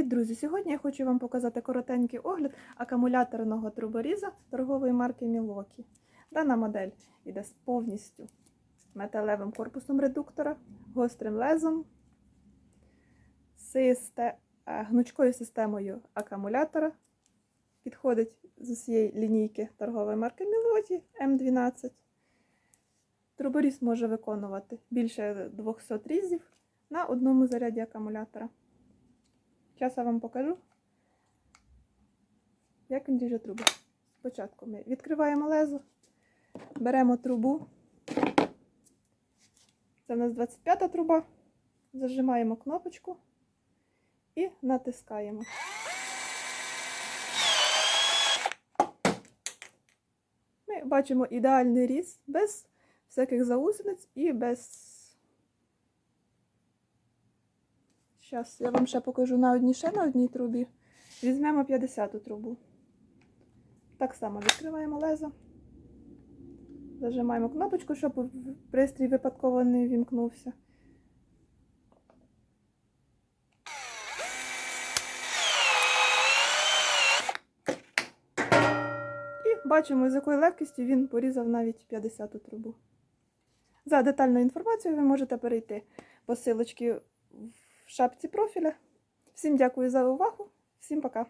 Привіт, друзі! Сьогодні я хочу вам показати коротенький огляд акумуляторного труборіза торгової марки Milwaukee. Дана модель йде з повністю металевим корпусом редуктора, гострим лезом, е, гнучкою системою акумулятора. Підходить з усієї лінійки торгової марки Milwaukee M12. Труборіз може виконувати більше 200 різів на одному заряді акумулятора. Зараз я вам покажу, як він ріже трубу. Спочатку ми відкриваємо лезо, беремо трубу. Це у нас 25-та труба. Зажимаємо кнопочку і натискаємо. Ми бачимо ідеальний різ без всяких заусениць і без Зараз я вам ще покажу на одній ще на одній трубі. Візьмемо 50-ту трубу. Так само відкриваємо лезо. Зажимаємо кнопочку, щоб пристрій випадково не вімкнувся. І бачимо, з якою легкістю він порізав навіть 50-ту трубу. За детальною інформацією ви можете перейти по силочці шапці профіля. Всім дякую за увагу, всім пока!